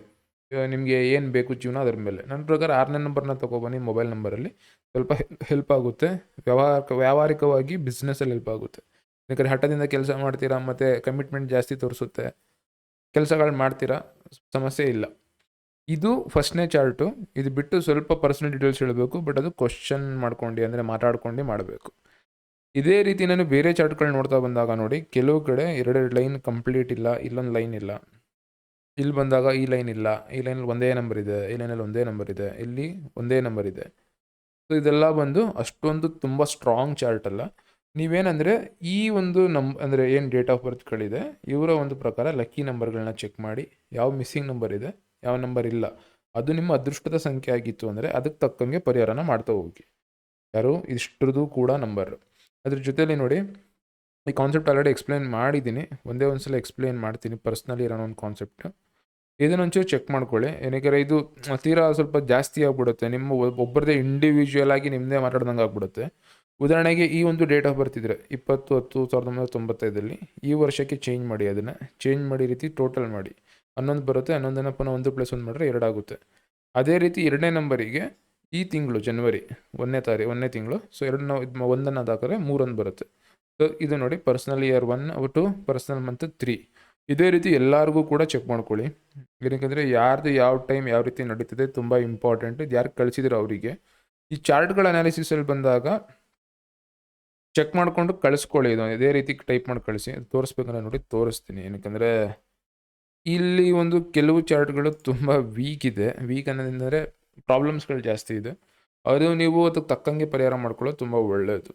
ನಿಮಗೆ ಏನು ಬೇಕು ಜೀವನ ಅದ್ರ ಮೇಲೆ. ನನ್ನ ಪ್ರಕಾರ ಆರನೇ ನಂಬರ್ನ ತೊಗೊಬನ್ನಿ ಮೊಬೈಲ್ ನಂಬರಲ್ಲಿ ಸ್ವಲ್ಪ ಹೆಲ್ಪ್ ಆಗುತ್ತೆ. ವ್ಯವಹಾರ ವ್ಯಾವಹಾರಿಕವಾಗಿ ಬಿಸ್ನೆಸ್ಸಲ್ಲಿ ಹೆಲ್ಪ್ ಆಗುತ್ತೆ. ಯಾಕಂದರೆ ಹಠದಿಂದ ಕೆಲಸ ಮಾಡ್ತೀರಾ, ಮತ್ತು ಕಮಿಟ್ಮೆಂಟ್ ಜಾಸ್ತಿ ತೋರಿಸುತ್ತೆ. ಕೆಲಸಗಳು ಮಾಡ್ತೀರಾ, ಸಮಸ್ಯೆ ಇಲ್ಲ. ಇದು ಫಸ್ಟ್ನೇ ಚಾರ್ಟು ಇದು ಬಿಟ್ಟು ಸ್ವಲ್ಪ ಪರ್ಸನಲ್ ಡೀಟೇಲ್ಸ್ ಹೇಳಬೇಕು ಬಟ್ ಅದು ಕ್ವಶನ್ ಮಾಡ್ಕೊಂಡು, ಅಂದರೆ ಮಾತಾಡ್ಕೊಂಡು ಮಾಡಬೇಕು. ಇದೇ ರೀತಿ ನಾನು ಬೇರೆ ಚಾರ್ಟ್ಗಳು ನೋಡ್ತಾ ಬಂದಾಗ ನೋಡಿ, ಕೆಲವು ಕಡೆ ಎರಡೆರಡು ಲೈನ್ ಕಂಪ್ಲೀಟ್ ಇಲ್ಲ, ಇಲ್ಲೊಂದು ಲೈನ್ ಇಲ್ಲ. ಇಲ್ಲಿ ಬಂದಾಗ ಈ ಲೈನ್ ಇಲ್ಲ. ಈ ಲೈನಲ್ಲಿ ಒಂದೇ ನಂಬರ್ ಇದೆ. ಈ ಲೈನಲ್ಲಿ ಒಂದೇ ನಂಬರ್ ಇದೆ. ಇಲ್ಲಿ ಒಂದೇ ನಂಬರ್ ಇದೆ. ಸೊ ಇದೆಲ್ಲ ಬಂದು ಅಷ್ಟೊಂದು ತುಂಬ ಸ್ಟ್ರಾಂಗ್ ಚಾರ್ಟ್ ಅಲ್ಲ. ನೀವೇನಂದರೆ ಈ ಒಂದು ನಂಬ್ ಅಂದರೆ ಏನು ಡೇಟ್ ಆಫ್ ಬರ್ತ್ಗಳಿದೆ ಇವರ ಒಂದು ಪ್ರಕಾರ ಲಕ್ಕಿ ನಂಬರ್ಗಳನ್ನ ಚೆಕ್ ಮಾಡಿ ಯಾವ ಮಿಸ್ಸಿಂಗ್ ನಂಬರ್ ಇದೆ, ಯಾವ ನಂಬರ್ ಇಲ್ಲ. ಅದು ನಿಮ್ಮ ಅದೃಷ್ಟದ ಸಂಖ್ಯೆ ಆಗಿತ್ತು ಅಂದರೆ ಅದಕ್ಕೆ ತಕ್ಕಂಗೆ ಪರಿಹಾರನ ಮಾಡ್ತಾ ಹೋಗಿ. ಯಾರು? ಇಷ್ಟರದ್ದು ಕೂಡ ನಂಬರ್ ಅದ್ರ ಜೊತೆಯಲ್ಲಿ ನೋಡಿ ಈ ಕಾನ್ಸೆಪ್ಟ್ ಆಲ್ರೆಡಿ ಎಕ್ಸ್ಪ್ಲೇನ್ ಮಾಡಿದ್ದೀನಿ. ಒಂದೇ ಒಂದು ಸಲ ಎಕ್ಸ್ಪ್ಲೇನ್ ಮಾಡ್ತೀನಿ. ಪರ್ಸ್ನಲಿ ಇರೋ ಒಂದು ಕಾನ್ಸೆಪ್ಟ್ ಇದನ್ನೊಂಚೂರು ಚೆಕ್ ಮಾಡ್ಕೊಳ್ಳಿ. ಏನಕ್ಕೆ ಇದು ತೀರಾ ಸ್ವಲ್ಪ ಜಾಸ್ತಿ ಆಗಿಬಿಡುತ್ತೆ. ನಿಮ್ಮ ಒಬ್- ಒಬ್ಬರದೇ ಇಂಡಿವಿಜುವಲ್ ಆಗಿ ನಿಮ್ಮದೇ ಮಾತಾಡ್ದಂಗೆ ಆಗ್ಬಿಡುತ್ತೆ. ಉದಾಹರಣೆಗೆ ಈ ಒಂದು ಡೇಟ್ ಆಫ್ ಬರ್ತಿದ್ರೆ ಇಪ್ಪತ್ತು, ಹತ್ತು, ಸಾವಿರದ ಒಂಬೈನೂರ ತೊಂಬತ್ತೈದರಲ್ಲಿ ಈ ವರ್ಷಕ್ಕೆ ಚೇಂಜ್ ಮಾಡಿ ಅದನ್ನು. ಚೇಂಜ್ ಮಾಡಿ ರೀತಿ ಟೋಟಲ್ ಮಾಡಿ. ಹನ್ನೊಂದು ಬರುತ್ತೆ, ಹನ್ನೊಂದನ್ನು ಪುನಃ ಒಂದು ಪ್ಲಸ್ ಒಂದು ಮಾಡಿದ್ರೆ ಎರಡಾಗುತ್ತೆ ಅದೇ ರೀತಿ ಎರಡನೇ ನಂಬರಿಗೆ ಈ ತಿಂಗಳು ಜನವರಿ ಒಂದನೇ ತಾರೀಕು ಒಂದನೇ ತಿಂಗಳು. ಸೊ ಎರಡು ನಾವು ಇದು ಒಂದನ್ನು ಅದಾಕರೆ ಮೂರೊಂದು ಬರುತ್ತೆ. ಸೊ ಇದು ನೋಡಿ personal year one two personal month three ಇದೇ ರೀತಿ ಎಲ್ಲರಿಗೂ ಕೂಡ ಚೆಕ್ ಮಾಡ್ಕೊಳ್ಳಿ. ಏನಕ್ಕೆ ಯಾರ್ದು ಯಾವ ಟೈಮ್ ಯಾವ ರೀತಿ ನಡೀತದೆ ತುಂಬ ಇಂಪಾರ್ಟೆಂಟ್ ಯಾರು ಕಳಿಸಿದ್ರು ಅವರಿಗೆ. ಈ ಚಾರ್ಟ್ಗಳ ಅನಾಲಿಸಿಸಲ್ಲಿ ಬಂದಾಗ ಚೆಕ್ ಮಾಡಿಕೊಂಡು ಕಳಿಸ್ಕೊಳ್ಳಿ ಇದು. ಇದೇ ರೀತಿ ಟೈಪ್ ಮಾಡಿ ಕಳಿಸಿ. ತೋರಿಸ್ಬೇಕಂದ್ರೆ ನೋಡಿ ತೋರಿಸ್ತೀನಿ. ಏನಕ್ಕಂದರೆ ಇಲ್ಲಿ ಒಂದು ಕೆಲವು ಚಾರ್ಟ್ಗಳು ತುಂಬ ವೀಕ್ ಇದೆ. ವೀಕ್ ಅನ್ನೋದಂದರೆ ಪ್ರಾಬ್ಲಮ್ಸ್ಗಳು ಜಾಸ್ತಿ ಇದೆ. ಅದು ನೀವು ಅದಕ್ಕೆ ತಕ್ಕಂಗೆ ಪರಿಹಾರ ಮಾಡ್ಕೊಳ್ಳೋದು ತುಂಬ ಒಳ್ಳೆಯದು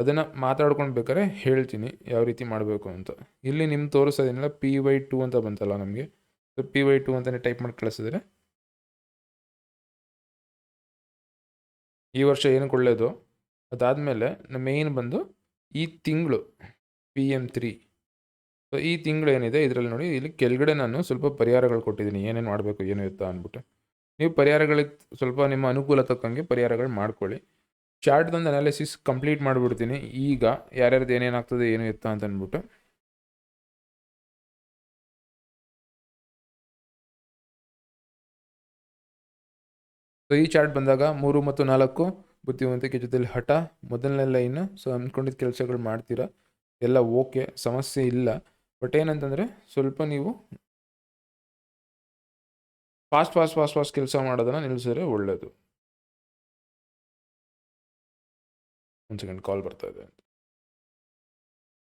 ಅದನ್ನು ಮಾತಾಡ್ಕೊಂಡು ಬೇಕಾದ್ರೆ ಹೇಳ್ತೀನಿ, ಯಾವ ರೀತಿ ಮಾಡಬೇಕು ಅಂತ. ಇಲ್ಲಿ ನಿಮ್ಮ ತೋರಿಸೋದೇನಿಲ್ಲ ಪಿ ವೈ ಟು ಅಂತ ಬಂತಲ್ಲ ನಮಗೆ. ಸೊ ಪಿ ವೈ ಟು ಅಂತಲೇ ಟೈಪ್ ಮಾಡಿ ಕಳಿಸಿದ್ರೆ. ಈ ವರ್ಷ ಏನು ಒಳ್ಳೆಯದು ಅದಾದಮೇಲೆ ಮೇಯ್ನ್ ಬಂದು ಈ ತಿಂಗಳು ಪಿ ಎಂ ತ್ರೀ ಸೊ ಈ ತಿಂಗಳು ಏನಿದೆ ಇದರಲ್ಲಿ ನೋಡಿ, ಇಲ್ಲಿ ಕೆಳಗಡೆ ನಾನು ಸ್ವಲ್ಪ ಪರಿಹಾರಗಳು ಕೊಟ್ಟಿದ್ದೀನಿ, ಏನೇನು ಮಾಡಬೇಕು, ಏನು ಇತ್ತ ಅಂದ್ಬಿಟ್ಟು. ನೀವು ಪರಿಹಾರಗಳಿಗೆ ಸ್ವಲ್ಪ ನಿಮ್ಮ ಅನುಕೂಲ ತಕ್ಕಂಗೆ ಪರಿಹಾರಗಳು ಮಾಡ್ಕೊಳ್ಳಿ. ಚಾರ್ಟ್ದೊಂದು ಅನಾಲಿಸಿಸ್ ಕಂಪ್ಲೀಟ್ ಮಾಡಿಬಿಡ್ತೀನಿ. ಈಗ ಯಾರ್ಯಾರ್ದು ಏನೇನಾಗ್ತದೆ ಏನು ಎತ್ತ ಅಂತ ಅಂದ್ಬಿಟ್ಟು. ಸೊ ಈ ಚಾರ್ಟ್ ಬಂದಾಗ ಮೂರು ಮತ್ತು ನಾಲ್ಕು, ಬುದ್ಧಿವಂತಿಕೆ ಜೊತೆಲಿ ಹಠ ಮೊದಲನೇ ಲೈನು ಸೊ ಅಂದ್ಕೊಂಡಿದ್ದ ಕೆಲಸಗಳು ಮಾಡ್ತೀರಾ? ಎಲ್ಲ ಓಕೆ, ಸಮಸ್ಯೆ ಇಲ್ಲ. ಬಟ್ ಏನಂತಂದರೆ, ಸ್ವಲ್ಪ ನೀವು ಫಾಸ್ಟ್ ಫಾಸ್ಟ್ ಫಾಸ್ಟ್ ಫಾಸ್ಟ್ ಕೆಲಸ ಮಾಡೋದನ್ನು ನಿಲ್ಲಿಸಿದ್ರೆ ಒಳ್ಳೆಯದು ಒಂದು ಸೆಕೆಂಡ್ ಕಾಲ್ ಬರ್ತಾ ಇದೆ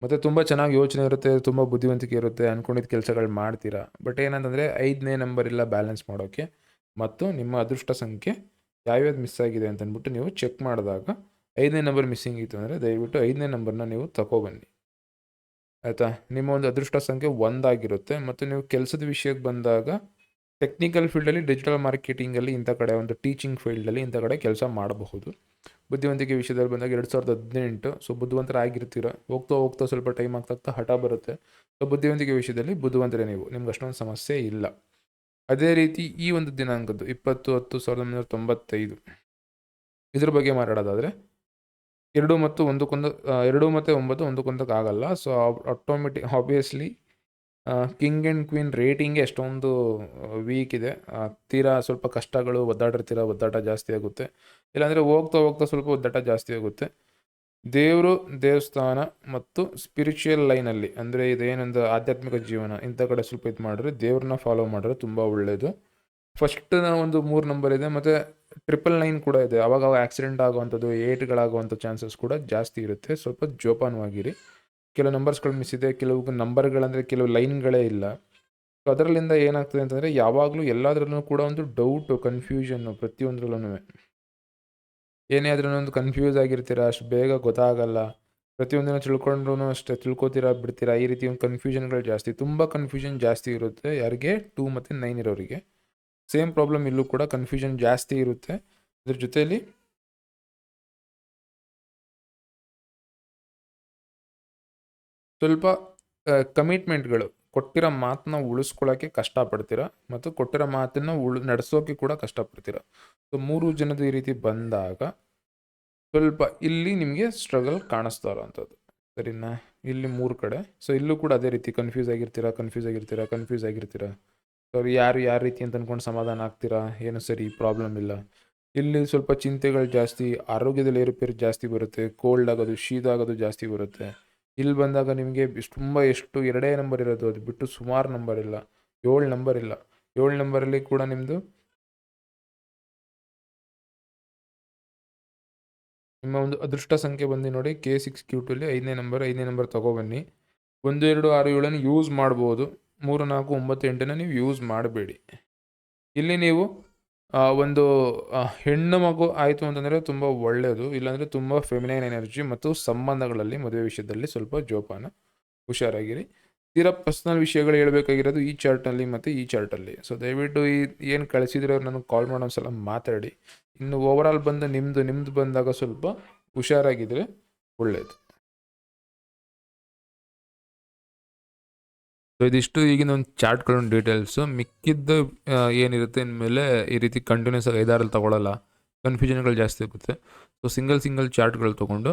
ಮತ್ತು ತುಂಬ ಚೆನ್ನಾಗಿ ಯೋಚನೆ ಇರುತ್ತೆ, ತುಂಬ ಬುದ್ಧಿವಂತಿಕೆ ಇರುತ್ತೆ ಅಂದ್ಕೊಂಡಿದ್ದ ಕೆಲಸಗಳು ಮಾಡ್ತೀರಾ? ಬಟ್ ಏನಂತಂದರೆ ಐದನೇ ನಂಬರ್ ಇಲ್ಲ ಬ್ಯಾಲೆನ್ಸ್ ಮಾಡೋಕ್ಕೆ ಮತ್ತು ನಿಮ್ಮ ಅದೃಷ್ಟ ಸಂಖ್ಯೆ ಯಾವ್ಯಾವ್ದು ಮಿಸ್ ಆಗಿದೆ ಅಂತ ಅಂದ್ಬಿಟ್ಟು ನೀವು ಚೆಕ್ ಮಾಡಿದಾಗ ಐದನೇ ನಂಬರ್ ಮಿಸ್ಸಿಂಗ್ ಇತ್ತು ಅಂದರೆ ದಯವಿಟ್ಟು ಐದನೇ ನಂಬರ್ನ ನೀವು ತಗೊಬನ್ನಿ ಆಯಿತಾ? ನಿಮ್ಮ ಒಂದು ಅದೃಷ್ಟ ಸಂಖ್ಯೆ ಒಂದಾಗಿರುತ್ತೆ ಮತ್ತು ನೀವು ಕೆಲಸದ ವಿಷಯಕ್ಕೆ ಬಂದಾಗ ಟೆಕ್ನಿಕಲ್ ಫೀಲ್ಡಲ್ಲಿ ಡಿಜಿಟಲ್ ಮಾರ್ಕೆಟಿಂಗಲ್ಲಿ ಇಂಥ ಕಡೆ ಒಂದು ಟೀಚಿಂಗ್ ಫೀಲ್ಡಲ್ಲಿ ಇಂಥ ಕಡೆ ಕೆಲಸ ಮಾಡಬಹುದು. ಬುದ್ಧಿವಂತಿಕೆ ವಿಷಯದಲ್ಲಿ ಬಂದಾಗ ಎರಡು ಸಾವಿರದ ಹದಿನೆಂಟು ಸೊ ಬುದ್ಧಿವಂತರಾಗಿರ್ತೀರ. ಹೋಗ್ತಾ ಹೋಗ್ತಾ ಸ್ವಲ್ಪ ಟೈಮ್ ಆಗ್ತಾ ಹಠ ಬರುತ್ತೆ. ಸೊ ಬುದ್ಧಿವಂತಿಕೆ ವಿಷಯದಲ್ಲಿ ಬುದ್ಧಿವಂತರೇ ನೀವು. ನಿಮ್ಗೆ ಅಷ್ಟೊಂದು ಸಮಸ್ಯೆ ಇಲ್ಲ. ಅದೇ ರೀತಿ ಈ ಒಂದು ದಿನಾಂಕದ್ದು ಇಪ್ಪತ್ತು ಹತ್ತು ಸಾವಿರದ ಒಂಬೈನೂರ ತೊಂಬತ್ತೈದು. ಇದ್ರ ಬಗ್ಗೆ ಮಾತಾಡೋದಾದರೆ ಎರಡು ಮತ್ತು ಒಂದಕ್ಕೊಂದು ಆ, ಎರಡು ಮತ್ತು ಒಂಬತ್ತು ಒಂದಕ್ಕೊಂದಕ್ಕೆ ಆಗಲ್ಲ so automatic obviously king and queen ರೇಟಿಂಗೇ ಎಷ್ಟೊಂದು ವೀಕ್ ಇದೆ. ತೀರಾ ಸ್ವಲ್ಪ ಕಷ್ಟಗಳು ಒದ್ದಾಡಿರ್ತೀರ ಒದ್ದಾಟ ಜಾಸ್ತಿ ಆಗುತ್ತೆ. ಇಲ್ಲಾಂದರೆ ಹೋಗ್ತಾ ಹೋಗ್ತಾ ಸ್ವಲ್ಪ ಒದ್ದಾಟ ಜಾಸ್ತಿ ಆಗುತ್ತೆ. ದೇವರು, ದೇವಸ್ಥಾನ ಮತ್ತು ಸ್ಪಿರಿಚುವಲ್ ಲೈನಲ್ಲಿ ಅಂದರೆ ಇದೇನೊಂದು ಆಧ್ಯಾತ್ಮಿಕ ಜೀವನ, ಇಂಥ ಕಡೆ ಸ್ವಲ್ಪ ಇದು ಮಾಡಿದ್ರೆ ದೇವ್ರನ್ನ ಫಾಲೋ ಮಾಡಿದ್ರೆ ತುಂಬ ಒಳ್ಳೆಯದು ಫಸ್ಟ್ ಒಂದು ಮೂರು ನಂಬರ್ ಇದೆ, ಮತ್ತು ಟ್ರಿಪಲ್ ನೈನ್ ಕೂಡ ಇದೆ. ಅವಾಗ ಆಕ್ಸಿಡೆಂಟ್ ಆಗುವಂಥದ್ದು, ಏಟ್ಗಳಾಗುವಂಥ ಚಾನ್ಸಸ್ ಕೂಡ ಜಾಸ್ತಿ ಇರುತ್ತೆ. ಸ್ವಲ್ಪ ಜೋಪಾನವಾಗಿರಿ. ಕೆಲವು ನಂಬರ್ಸ್ಗಳು ಮಿಸ್ ಇದೆ, ಕೆಲವು ನಂಬರ್ಗಳಂದರೆ ಕೆಲವು ಲೈನ್ಗಳೇ ಇಲ್ಲ. ಸೊ ಅದರಲ್ಲಿಂದ ಏನಾಗ್ತದೆ ಅಂತಂದರೆ ಯಾವಾಗಲೂ ಎಲ್ಲದರಲ್ಲೂ ಕೂಡ ಒಂದು ಡೌಟು ಕನ್ಫ್ಯೂಷನ್ನು ಪ್ರತಿಯೊಂದರಲ್ಲೂ ಏನೇ ಆದ್ರೂ ಒಂದು ಕನ್ಫ್ಯೂಸ್ ಆಗಿರ್ತೀರ, ಅಷ್ಟು ಬೇಗ ಗೊತ್ತಾಗಲ್ಲ. ಪ್ರತಿಯೊಂದನ್ನು ತಿಳ್ಕೊಂಡ್ರೂ ಅಷ್ಟೇ ತಿಳ್ಕೊತೀರಾ, ಬಿಡ್ತೀರಾ, ಈ ರೀತಿ ಒಂದು ಕನ್ಫ್ಯೂಷನ್ಗಳು ಜಾಸ್ತಿ. ತುಂಬ ಕನ್ಫ್ಯೂಷನ್ ಜಾಸ್ತಿ ಇರುತ್ತೆ, ಯಾರಿಗೆ? ಟೂ ಮತ್ತು ನೈನ್ ಇರೋರಿಗೆ. ಸೇಮ್ ಪ್ರಾಬ್ಲಮ್ ಇಲ್ಲೂ ಕೂಡ ಕನ್ಫ್ಯೂಷನ್ ಜಾಸ್ತಿ ಇರುತ್ತೆ. ಅದ್ರ ಜೊತೆಯಲ್ಲಿ ಸ್ವಲ್ಪ ಕಮಿಟ್ಮೆಂಟ್ಗಳು ಕೊಟ್ಟಿರೋ ಮಾತನ್ನ ಉಳಿಸ್ಕೊಳ್ಳೋಕ್ಕೆ ಕಷ್ಟಪಡ್ತೀರ ಮತ್ತು ಕೊಟ್ಟಿರೋ ಮಾತನ್ನು ಉಳ್, ನಡೆಸೋಕೆ ಕೂಡ ಕಷ್ಟಪಡ್ತೀರ. ಸೊ ಮೂರು ಜನದ ಈ ರೀತಿ ಬಂದಾಗ ಸ್ವಲ್ಪ ಇಲ್ಲಿ ನಿಮಗೆ ಸ್ಟ್ರಗಲ್ ಕಾಣಿಸ್ತಾ ಇರೋವಂಥದ್ದು. ಸರಿನಾ? ಇಲ್ಲಿ ಮೂರು ಕಡೆ. ಸೊ ಇಲ್ಲೂ ಕೂಡ ಅದೇ ರೀತಿ ಕನ್ಫ್ಯೂಸ್ ಆಗಿರ್ತೀರಾ ಕನ್ಫ್ಯೂಸ್ ಆಗಿರ್ತೀರಾ ಕನ್ಫ್ಯೂಸ್ ಆಗಿರ್ತೀರಾ? ಸೊ ಯಾರು ಯಾರ ರೀತಿ ಅಂತ ಅಂದ್ಕೊಂಡು ಸಮಾಧಾನ ಆಗ್ತೀರಾ? ಏನು ಸರಿ ಪ್ರಾಬ್ಲಮ್ ಇಲ್ಲ. ಇಲ್ಲಿ ಸ್ವಲ್ಪ ಚಿಂತೆಗಳು ಜಾಸ್ತಿ, ಆರೋಗ್ಯದಲ್ಲಿ ಏರುಪೇರು ಜಾಸ್ತಿ ಬರುತ್ತೆ ಕೋಲ್ಡ್ ಆಗೋದು, ಶೀತ ಆಗೋದು ಜಾಸ್ತಿ ಬರುತ್ತೆ. ಇಲ್ಲಿ ಬಂದಾಗ ನಿಮಗೆ ಇಷ್ಟು ತುಂಬ ಎಷ್ಟು ಎರಡೇ ನಂಬರ್ ಇರೋದು, ಅದು ಬಿಟ್ಟು ಸುಮಾರು ನಂಬರ್ ಇಲ್ಲ, ಏಳು ನಂಬರ್ ಇಲ್ಲ. ಏಳು ನಂಬರಲ್ಲಿ ಕೂಡ ನಿಮ್ಮದು ನಿಮ್ಮ ಒಂದು ಅದೃಷ್ಟ ಸಂಖ್ಯೆ ಬಂದು ನೋಡಿ ಕೆ ಸಿಕ್ಸ್ ಕ್ಯೂ ಐದನೇ ನಂಬರ್ ಐದನೇ ನಂಬರ್ ತೊಗೊಬನ್ನಿ ಒಂದು, ಎರಡು, ಆರು, ಏಳನ್ನು ಯೂಸ್ ಮಾಡ್ಬೋದು. ಮೂರು, ನಾಲ್ಕು, ಒಂಬತ್ತು, ಎಂಟನ್ನು ನೀವು ಯೂಸ್ ಮಾಡಬೇಡಿ. ಇಲ್ಲಿ ನೀವು ಒಂದು ಹೆಣ್ಣು ಮಗು ಆಯಿತು ಅಂತಂದರೆ ತುಂಬ ಒಳ್ಳೆಯದು ಇಲ್ಲಾಂದರೆ ತುಂಬ ಫೆಮಿನೈನ್ ಎನರ್ಜಿ ಮತ್ತು ಸಂಬಂಧಗಳಲ್ಲಿ ಮದುವೆ ವಿಷಯದಲ್ಲಿ ಸ್ವಲ್ಪ ಜೋಪಾನ, ಹುಷಾರಾಗಿರಿ. ತೀರಾ ಪರ್ಸ್ನಲ್ ವಿಷಯಗಳು ಹೇಳಬೇಕಾಗಿರೋದು ಈ ಚಾರ್ಟ್ನಲ್ಲಿ ಮತ್ತು ಈ ಚಾರ್ಟಲ್ಲಿ ಸೊ ದಯವಿಟ್ಟು ಈ, ಏನು ಕಳಿಸಿದ್ರೆ ನನಗೆ ಕಾಲ್ ಮಾಡೋ ಸಲ ಮಾತಾಡಿ. ಇನ್ನು ಓವರಾಲ್ ಬಂದು ನಿಮ್ಮದು ನಿಮ್ಮದು ಬಂದಾಗ ಸ್ವಲ್ಪ ಹುಷಾರಾಗಿದ್ದರೆ ಒಳ್ಳೆಯದು ಸೊ ಇದಿಷ್ಟು ಈಗಿನ ಒಂದು ಚಾರ್ಟ್ಗಳ ಡೀಟೇಲ್ಸು ಮಿಕ್ಕಿದ್ದು ಏನಿರುತ್ತೆ ಇನ್ಮೇಲೆ ಈ ರೀತಿ ಕಂಟಿನ್ಯೂಸ್ ಆಗಿ ಐದಾರಲ್ಲಿ ತೊಗೊಳ್ಳಲ್ಲ ಕನ್ಫ್ಯೂಷನ್ಗಳು ಜಾಸ್ತಿ ಆಗುತ್ತೆ. ಸೊ ಸಿಂಗಲ್ ಸಿಂಗಲ್ ಚಾರ್ಟ್ಗಳು ತೊಗೊಂಡು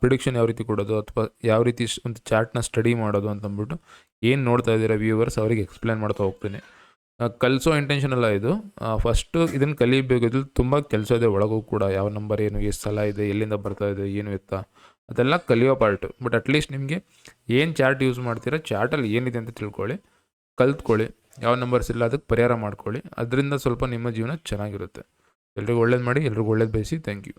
ಪ್ರಿಡಿಕ್ಷನ್ ಯಾವ ರೀತಿ ಕೊಡೋದು ಅಥವಾ ಯಾವ ರೀತಿ ಒಂದು ಚಾರ್ಟ್ನ ಸ್ಟಡಿ ಮಾಡೋದು ಅಂತಂದ್ಬಿಟ್ಟು ಏನು ನೋಡ್ತಾ ಇದ್ದೀರಾ ವ್ಯೂವರ್ಸ್ ಅವರಿಗೆ ಎಕ್ಸ್ಪ್ಲೇನ್ ಮಾಡ್ತಾ ಹೋಗ್ತೀನಿ. ಆ, ಕಲಿಸೋ ಇಂಟೆನ್ಷನ್ ಅಲ್ಲ ಇದು. ಫಸ್ಟು ಇದನ್ನು ಕಲಿಬೇಕು ಇದ್ರಲ್ಲಿ ತುಂಬ ಕೆಲಸ ಇದೆ ಒಳಗೂ ಕೂಡ. ಯಾವ ನಂಬರ್ ಏನು ಎಷ್ಟು ಸಲ ಇದೆ ಎಲ್ಲಿಂದ ಬರ್ತಾ ಇದೆ ಏನು ಎತ್ತ. ಅದೆಲ್ಲ ಕಲಿಯೋ ಪಾರ್ಟು ಬಟ್ ಅಟ್ಲೀಸ್ಟ್ ನಿಮಗೆ ಏನು ಚಾರ್ಟ್ ಯೂಸ್ ಮಾಡ್ತೀರಾ ಚಾರ್ಟಲ್ಲಿ ಏನಿದೆ ಅಂತ ತಿಳ್ಕೊಳ್ಳಿ, ಕಲ್ತ್ಕೊಳ್ಳಿ, ಯಾವ ನಂಬರ್ಸ್ ಇಲ್ಲ ಅದಕ್ಕೆ ಪರಿಹಾರ ಮಾಡ್ಕೊಳ್ಳಿ. ಅದರಿಂದ ಸ್ವಲ್ಪ ನಿಮ್ಮ ಜೀವನ ಚೆನ್ನಾಗಿರುತ್ತೆ. ಎಲ್ರಿಗೂ ಒಳ್ಳೇದು ಮಾಡಿ, ಎಲ್ರಿಗೂ ಒಳ್ಳೇದು ಬಯಸಿ ಥ್ಯಾಂಕ್ ಯು